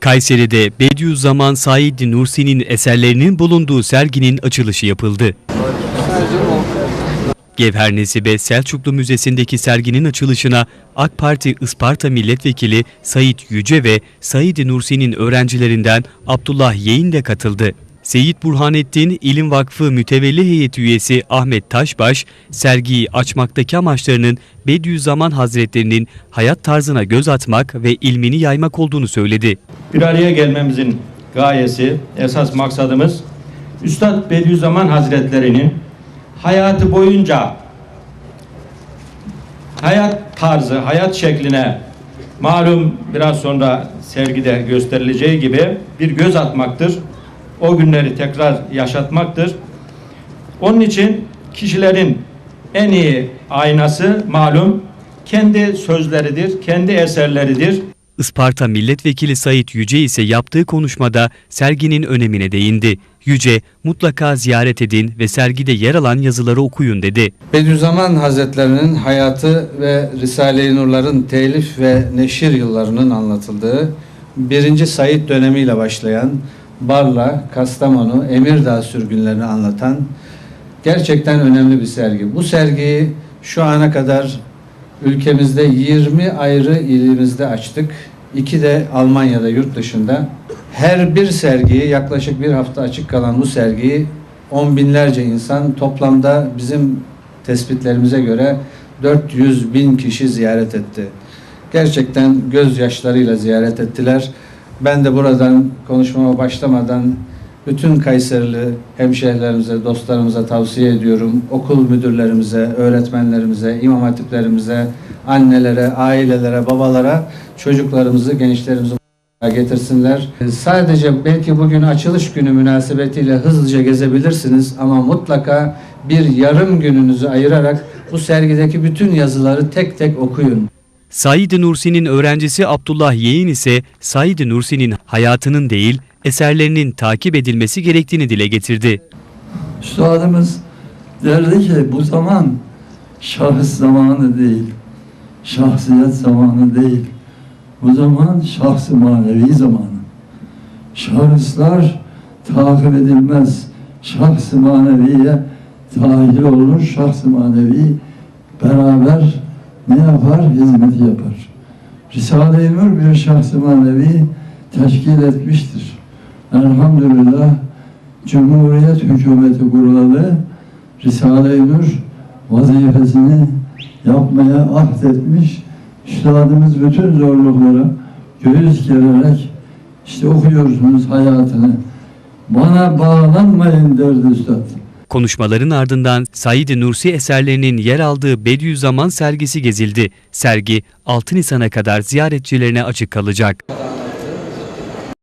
Kayseri'de Bediüzzaman Said Nursi'nin eserlerinin bulunduğu serginin açılışı yapıldı. Gevher Nesibe Selçuklu Müzesi'ndeki serginin açılışına AK Parti Isparta Milletvekili Sait Yüce ve Said Nursi'nin öğrencilerinden Abdullah Yeğin de katıldı. Seyit Burhanettin İlim Vakfı Mütevelli Heyeti üyesi Ahmet Taşbaş, sergiyi açmaktaki amaçlarının Bediüzzaman Hazretlerinin hayat tarzına göz atmak ve ilmini yaymak olduğunu söyledi. bir araya gelmemizin gayesi, esas maksadımız Üstad Bediüzzaman Hazretleri'nin hayatı boyunca hayat tarzı, hayat şekline malum biraz sonra sergide gösterileceği gibi bir göz atmaktır. O günleri tekrar yaşatmaktır. Onun için kişilerin en iyi aynası malum kendi sözleridir, kendi eserleridir. Isparta Milletvekili Sait Yüce ise yaptığı konuşmada serginin önemine değindi. Yüce, mutlaka ziyaret edin ve sergide yer alan yazıları okuyun dedi. Bediüzzaman Hazretlerinin hayatı ve Risale-i Nurların telif ve neşir yıllarının anlatıldığı birinci Said dönemiyle başlayan Barla, Kastamonu, Emirdağ sürgünlerini anlatan gerçekten önemli bir sergi. Bu sergiyi şu ana kadar ülkemizde 20 ayrı ilimizde açtık. İki de Almanya'da yurt dışında. Her bir sergiyi yaklaşık bir hafta açık kalan bu sergiyi on binlerce insan toplamda bizim tespitlerimize göre 400 bin kişi ziyaret etti. Gerçekten gözyaşlarıyla ziyaret ettiler. Ben de buradan konuşmama başlamadan bütün Kayserili hemşehrilerimize, dostlarımıza tavsiye ediyorum. Okul müdürlerimize, öğretmenlerimize, imam hatiplerimize, annelere, ailelere, babalara çocuklarımızı, gençlerimizi getirsinler. Sadece belki bugün açılış günü münasebetiyle hızlıca gezebilirsiniz ama mutlaka bir yarım gününüzü ayırarak bu sergideki bütün yazıları tek tek okuyun. Said Nursi'nin öğrencisi Abdullah Yeğin ise Said Nursi'nin hayatının değil, eserlerinin takip edilmesi gerektiğini dile getirdi. Üstadımız derdi ki bu zaman şahıs zamanı değil, şahsiyet zamanı değil. Bu zaman şahs manevi zamanı. Şahıslar takip edilmez. Şahs maneviye dahil olur. Şahs manevi beraber ne yapar? Hizmet yapar. Risale-i Nur bir şahs manevi teşkil etmiştir. Elhamdülillah Cumhuriyet hükümeti kurulalı Risale-i Nur vazifesini yapmaya ahdetmiş. Üstadımız bütün zorluklara göğüs gererek işte okuyorsunuz hayatını. Bana bağlanmayın derdi üstad. Konuşmaların ardından Said Nursi eserlerinin yer aldığı Bediüzzaman sergisi gezildi. Sergi 6 Nisan'a kadar ziyaretçilerine açık kalacak.